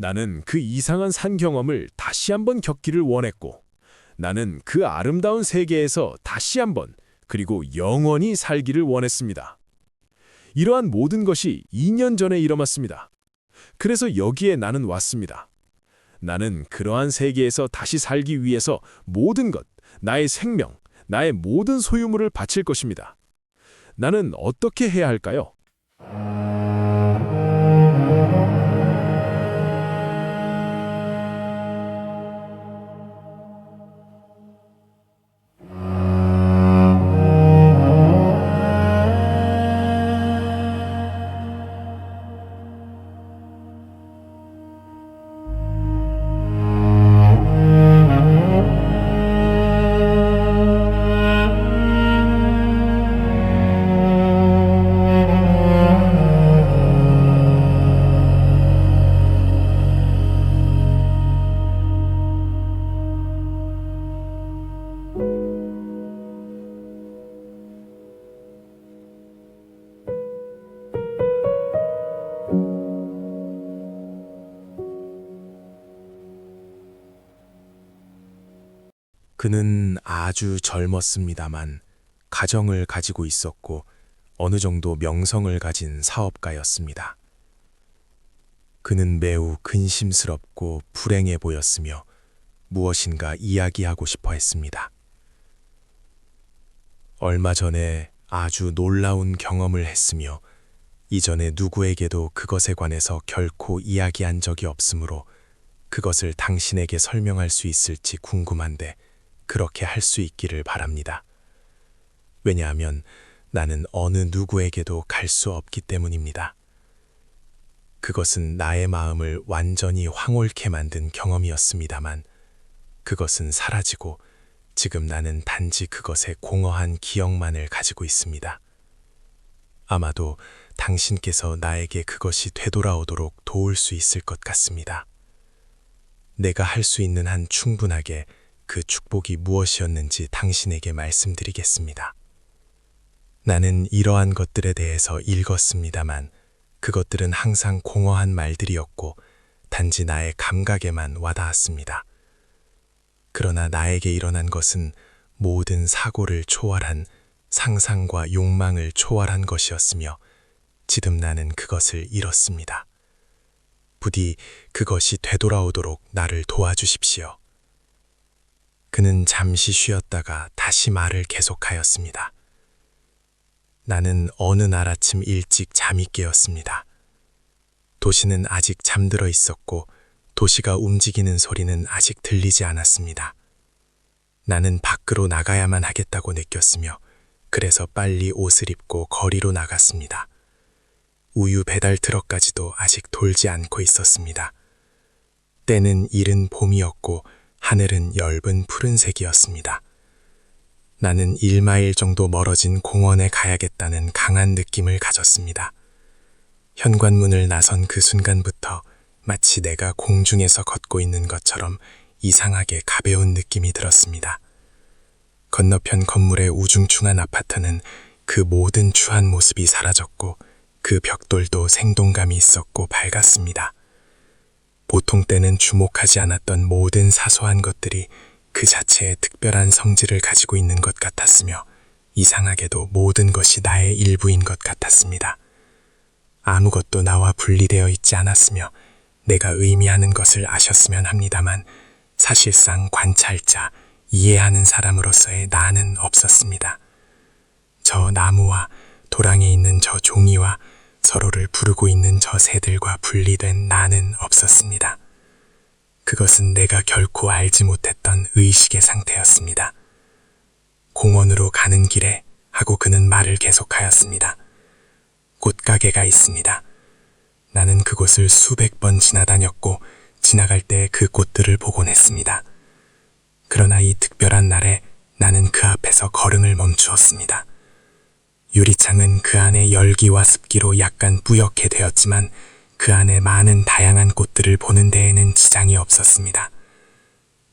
나는 그 이상한 산 경험을 다시 한번 겪기를 원했고, 나는 그 아름다운 세계에서 다시 한번 그리고 영원히 살기를 원했습니다. 이러한 모든 것이 2년 전에 일어났습니다. 그래서 여기에 나는 왔습니다. 나는 그러한 세계에서 다시 살기 위해서 모든 것, 나의 생명, 나의 모든 소유물을 바칠 것입니다. 나는 어떻게 해야 할까요? 그는 아주 젊었습니다만 가정을 가지고 있었고 어느 정도 명성을 가진 사업가였습니다. 그는 매우 근심스럽고 불행해 보였으며 무엇인가 이야기하고 싶어 했습니다. 얼마 전에 아주 놀라운 경험을 했으며 이전에 누구에게도 그것에 관해서 결코 이야기한 적이 없으므로 그것을 당신에게 설명할 수 있을지 궁금한데 그렇게 할 수 있기를 바랍니다. 왜냐하면 나는 어느 누구에게도 갈 수 없기 때문입니다. 그것은 나의 마음을 완전히 황홀케 만든 경험이었습니다만 그것은 사라지고 지금 나는 단지 그것의 공허한 기억만을 가지고 있습니다. 아마도 당신께서 나에게 그것이 되돌아오도록 도울 수 있을 것 같습니다. 내가 할 수 있는 한 충분하게 그 축복이 무엇이었는지 당신에게 말씀드리겠습니다. 나는 이러한 것들에 대해서 읽었습니다만 그것들은 항상 공허한 말들이었고 단지 나의 감각에만 와닿았습니다. 그러나 나에게 일어난 것은 모든 사고를 초월한 상상과 욕망을 초월한 것이었으며 지금 나는 그것을 잃었습니다. 부디 그것이 되돌아오도록 나를 도와주십시오. 그는 잠시 쉬었다가 다시 말을 계속하였습니다. 나는 어느 날 아침 일찍 잠이 깨었습니다. 도시는 아직 잠들어 있었고 도시가 움직이는 소리는 아직 들리지 않았습니다. 나는 밖으로 나가야만 하겠다고 느꼈으며 그래서 빨리 옷을 입고 거리로 나갔습니다. 우유 배달 트럭까지도 아직 돌지 않고 있었습니다. 때는 이른 봄이었고 하늘은 엷은 푸른색이었습니다. 나는 1마일 정도 멀어진 공원에 가야겠다는 강한 느낌을 가졌습니다. 현관문을 나선 그 순간부터 마치 내가 공중에서 걷고 있는 것처럼 이상하게 가벼운 느낌이 들었습니다. 건너편 건물의 우중충한 아파트는 그 모든 추한 모습이 사라졌고 그 벽돌도 생동감이 있었고 밝았습니다. 보통 때는 주목하지 않았던 모든 사소한 것들이 그 자체의 특별한 성질을 가지고 있는 것 같았으며 이상하게도 모든 것이 나의 일부인 것 같았습니다. 아무것도 나와 분리되어 있지 않았으며 내가 의미하는 것을 아셨으면 합니다만 사실상 관찰자, 이해하는 사람으로서의 나는 없었습니다. 저 나무와 도랑에 있는 저 종이와 서로를 부르고 있는 저 새들과 분리된 나는 없었습니다. 그것은 내가 결코 알지 못했던 의식의 상태였습니다. 공원으로 가는 길에 하고 그는 말을 계속하였습니다. 꽃가게가 있습니다. 나는 그곳을 수백 번 지나다녔고 지나갈 때 그 꽃들을 보곤 했습니다. 그러나 이 특별한 날에 나는 그 앞에서 걸음을 멈추었습니다. 유리창은 그 안에 열기와 습기로 약간 뿌옇게 되었지만 그 안에 많은 다양한 꽃들을 보는 데에는 지장이 없었습니다.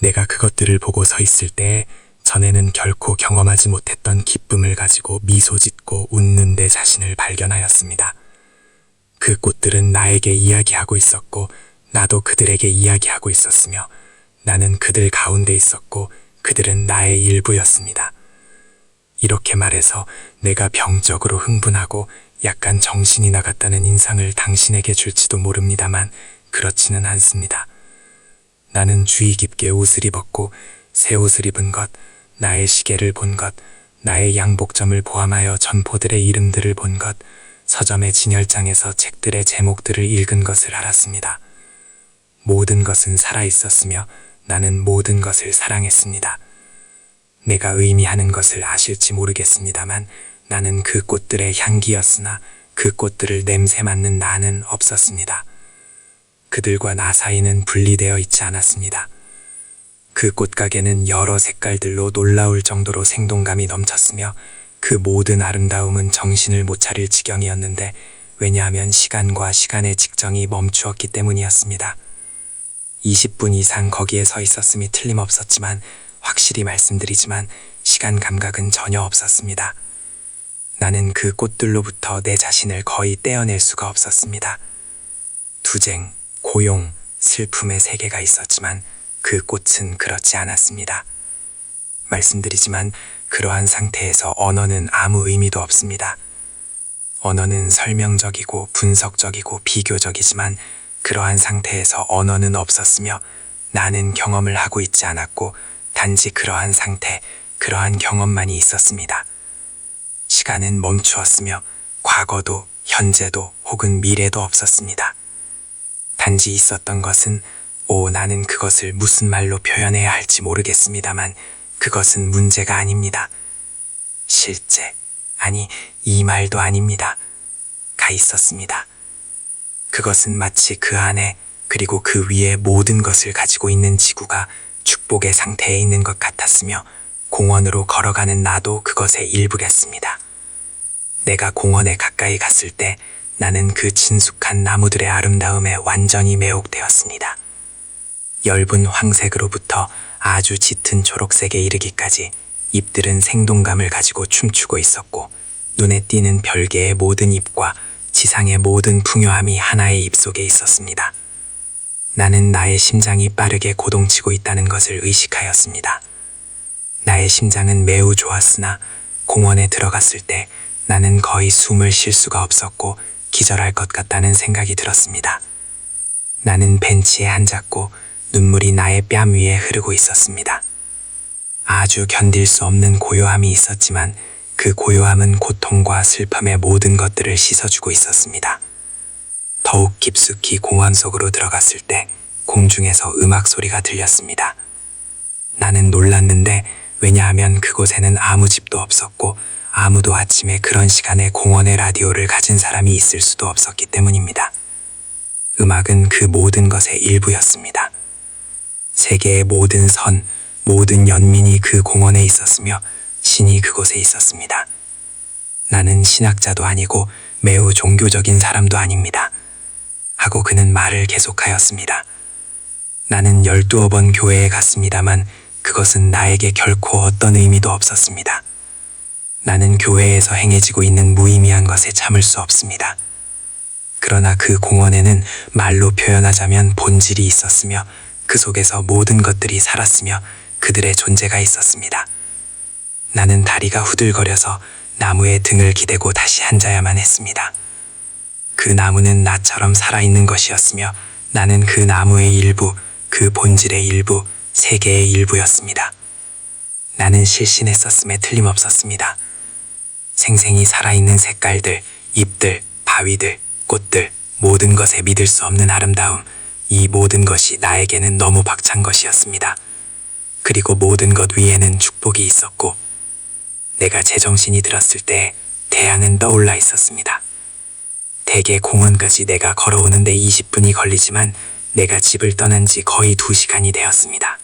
내가 그것들을 보고 서 있을 때 전에는 결코 경험하지 못했던 기쁨을 가지고 미소 짓고 웃는 내 자신을 발견하였습니다. 그 꽃들은 나에게 이야기하고 있었고 나도 그들에게 이야기하고 있었으며 나는 그들 가운데 있었고 그들은 나의 일부였습니다. 이렇게 말해서 내가 병적으로 흥분하고 약간 정신이 나갔다는 인상을 당신에게 줄지도 모릅니다만 그렇지는 않습니다. 나는 주의 깊게 옷을 입었고 새 옷을 입은 것, 나의 시계를 본 것, 나의 양복점을 포함하여 점포들의 이름들을 본 것, 서점의 진열장에서 책들의 제목들을 읽은 것을 알았습니다. 모든 것은 살아 있었으며 나는 모든 것을 사랑했습니다. 내가 의미하는 것을 아실지 모르겠습니다만 나는 그 꽃들의 향기였으나 그 꽃들을 냄새 맡는 나는 없었습니다. 그들과 나 사이는 분리되어 있지 않았습니다. 그 꽃가게는 여러 색깔들로 놀라울 정도로 생동감이 넘쳤으며 그 모든 아름다움은 정신을 못 차릴 지경이었는데 왜냐하면 시간과 시간의 직정이 멈추었기 때문이었습니다. 20분 이상 거기에 서 있었음이 틀림없었지만 확실히 말씀드리지만 시간 감각은 전혀 없었습니다. 나는 그 꽃들로부터 내 자신을 거의 떼어낼 수가 없었습니다. 투쟁, 고용, 슬픔의 세계가 있었지만 그 꽃은 그렇지 않았습니다. 말씀드리지만 그러한 상태에서 언어는 아무 의미도 없습니다. 언어는 설명적이고 분석적이고 비교적이지만 그러한 상태에서 언어는 없었으며 나는 경험을 하고 있지 않았고 단지 그러한 상태, 그러한 경험만이 있었습니다. 시간은 멈추었으며 과거도 현재도 혹은 미래도 없었습니다. 단지 있었던 것은 오 나는 그것을 무슨 말로 표현해야 할지 모르겠습니다만 그것은 문제가 아닙니다. 실제 아니 이 말도 아닙니다. 가 있었습니다. 그것은 마치 그 안에 그리고 그 위에 모든 것을 가지고 있는 지구가 축복의 상태에 있는 것 같았으며 공원으로 걸어가는 나도 그것의 일부였습니다. 내가 공원에 가까이 갔을 때 나는 그 친숙한 나무들의 아름다움에 완전히 매혹되었습니다. 엷은 황색으로부터 아주 짙은 초록색에 이르기까지 잎들은 생동감을 가지고 춤추고 있었고 눈에 띄는 별개의 모든 잎과 지상의 모든 풍요함이 하나의 잎 속에 있었습니다. 나는 나의 심장이 빠르게 고동치고 있다는 것을 의식하였습니다. 나의 심장은 매우 좋았으나 공원에 들어갔을 때 나는 거의 숨을 쉴 수가 없었고 기절할 것 같다는 생각이 들었습니다. 나는 벤치에 앉았고 눈물이 나의 뺨 위에 흐르고 있었습니다. 아주 견딜 수 없는 고요함이 있었지만 그 고요함은 고통과 슬픔의 모든 것들을 씻어주고 있었습니다. 더욱 깊숙이 공원 속으로 들어갔을 때 공중에서 음악 소리가 들렸습니다. 나는 놀랐는데 왜냐하면 그곳에는 아무 집도 없었고 아무도 아침에 그런 시간에 공원에 라디오를 가진 사람이 있을 수도 없었기 때문입니다. 음악은 그 모든 것의 일부였습니다. 세계의 모든 선, 모든 연민이 그 공원에 있었으며 신이 그곳에 있었습니다. 나는 신학자도 아니고 매우 종교적인 사람도 아닙니다. 하고 그는 말을 계속하였습니다. 나는 열두어 번 교회에 갔습니다만 그것은 나에게 결코 어떤 의미도 없었습니다. 나는 교회에서 행해지고 있는 무의미한 것에 참을 수 없습니다. 그러나 그 공원에는 말로 표현하자면 본질이 있었으며 그 속에서 모든 것들이 살았으며 그들의 존재가 있었습니다. 나는 다리가 후들거려서 나무에 등을 기대고 다시 앉아야만 했습니다. 그 나무는 나처럼 살아있는 것이었으며 나는 그 나무의 일부, 그 본질의 일부, 세계의 일부였습니다. 나는 실신했었음에 틀림없었습니다. 생생히 살아있는 색깔들, 잎들, 바위들, 꽃들, 모든 것에 믿을 수 없는 아름다움, 이 모든 것이 나에게는 너무 벅찬 것이었습니다. 그리고 모든 것 위에는 축복이 있었고, 내가 제정신이 들었을 때 태양은 떠올라 있었습니다. 대개 공원까지 내가 걸어오는데 20분이 걸리지만 내가 집을 떠난 지 거의 2시간이 되었습니다.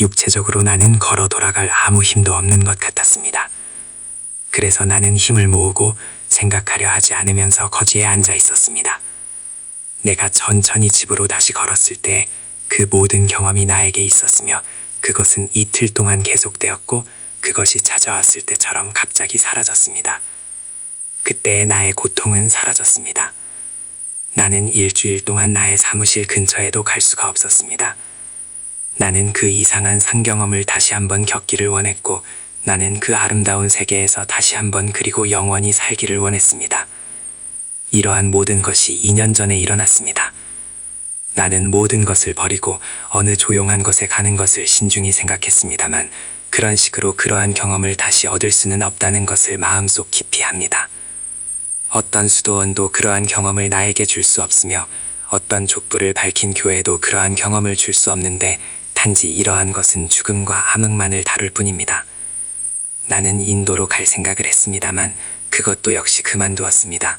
육체적으로 나는 걸어 돌아갈 아무 힘도 없는 것 같았습니다. 그래서 나는 힘을 모으고 생각하려 하지 않으면서 거지에 앉아 있었습니다. 내가 천천히 집으로 다시 걸었을 때 그 모든 경험이 나에게 있었으며 그것은 이틀 동안 계속되었고 그것이 찾아왔을 때처럼 갑자기 사라졌습니다. 그때의 나의 고통은 사라졌습니다. 나는 일주일 동안 나의 사무실 근처에도 갈 수가 없었습니다. 나는 그 이상한 상경험을 다시 한번 겪기를 원했고 나는 그 아름다운 세계에서 다시 한번 그리고 영원히 살기를 원했습니다. 이러한 모든 것이 2년 전에 일어났습니다. 나는 모든 것을 버리고 어느 조용한 곳에 가는 것을 신중히 생각했습니다만 그런 식으로 그러한 경험을 다시 얻을 수는 없다는 것을 마음속 깊이 합니다. 어떤 수도원도 그러한 경험을 나에게 줄 수 없으며 어떤 족불을 밝힌 교회도 그러한 경험을 줄 수 없는데 단지 이러한 것은 죽음과 암흑만을 다룰 뿐입니다. 나는 인도로 갈 생각을 했습니다만 그것도 역시 그만두었습니다.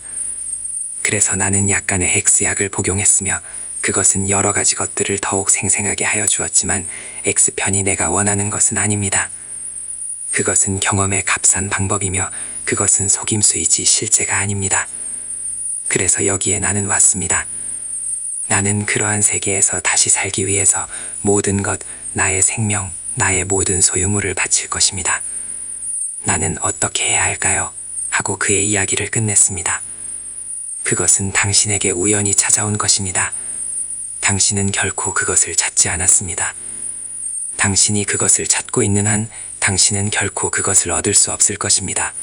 그래서 나는 약간의 X약을 복용했으며 그것은 여러 가지 것들을 더욱 생생하게 하여 주었지만 X편이 내가 원하는 것은 아닙니다. 그것은 경험의 값싼 방법이며 그것은 속임수이지 실제가 아닙니다. 그래서 여기에 나는 왔습니다. 나는 그러한 세계에서 다시 살기 위해서 모든 것, 나의 생명, 나의 모든 소유물을 바칠 것입니다. 나는 어떻게 해야 할까요? 하고 그의 이야기를 끝냈습니다. 그것은 당신에게 우연히 찾아온 것입니다. 당신은 결코 그것을 찾지 않았습니다. 당신이 그것을 찾고 있는 한 당신은 결코 그것을 얻을 수 없을 것입니다.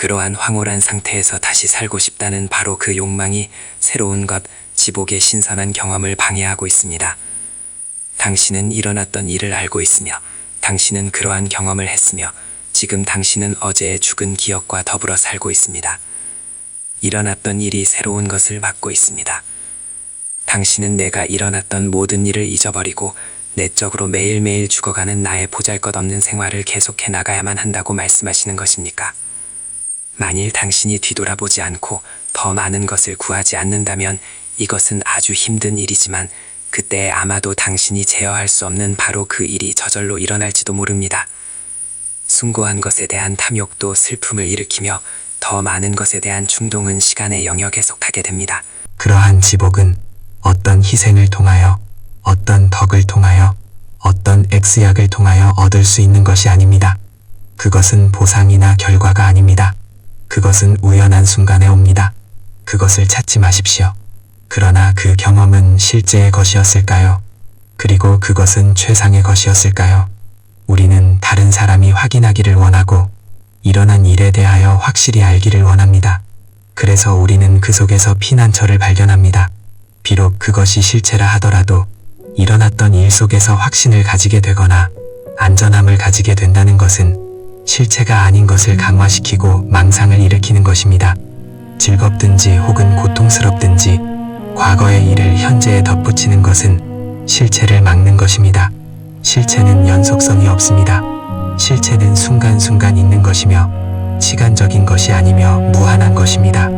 그러한 황홀한 상태에서 다시 살고 싶다는 바로 그 욕망이 새로운 것, 지복의 신선한 경험을 방해하고 있습니다. 당신은 일어났던 일을 알고 있으며 당신은 그러한 경험을 했으며 지금 당신은 어제의 죽은 기억과 더불어 살고 있습니다. 일어났던 일이 새로운 것을 맡고 있습니다. 당신은 내가 일어났던 모든 일을 잊어버리고 내적으로 매일매일 죽어가는 나의 보잘것없는 생활을 계속해 나가야만 한다고 말씀하시는 것입니까? 만일 당신이 뒤돌아보지 않고 더 많은 것을 구하지 않는다면 이것은 아주 힘든 일이지만 그때 아마도 당신이 제어할 수 없는 바로 그 일이 저절로 일어날지도 모릅니다. 숭고한 것에 대한 탐욕도 슬픔을 일으키며 더 많은 것에 대한 충동은 시간의 영역에 속하게 됩니다. 그러한 지복은 어떤 희생을 통하여 어떤 덕을 통하여 어떤 X약을 통하여 얻을 수 있는 것이 아닙니다. 그것은 보상이나 결과가 아닙니다. 그것은 우연한 순간에 옵니다. 그것을 찾지 마십시오. 그러나 그 경험은 실제의 것이었을까요? 그리고 그것은 최상의 것이었을까요? 우리는 다른 사람이 확인하기를 원하고 일어난 일에 대하여 확실히 알기를 원합니다. 그래서 우리는 그 속에서 피난처를 발견합니다. 비록 그것이 실체라 하더라도 일어났던 일 속에서 확신을 가지게 되거나 안전함을 가지게 된다는 것은 실체가 아닌 것을 강화시키고 망상을 일으키는 것입니다. 즐겁든지 혹은 고통스럽든지 과거의 일을 현재에 덧붙이는 것은 실체를 막는 것입니다. 실체는 연속성이 없습니다. 실체는 순간순간 있는 것이며 시간적인 것이 아니며 무한한 것입니다.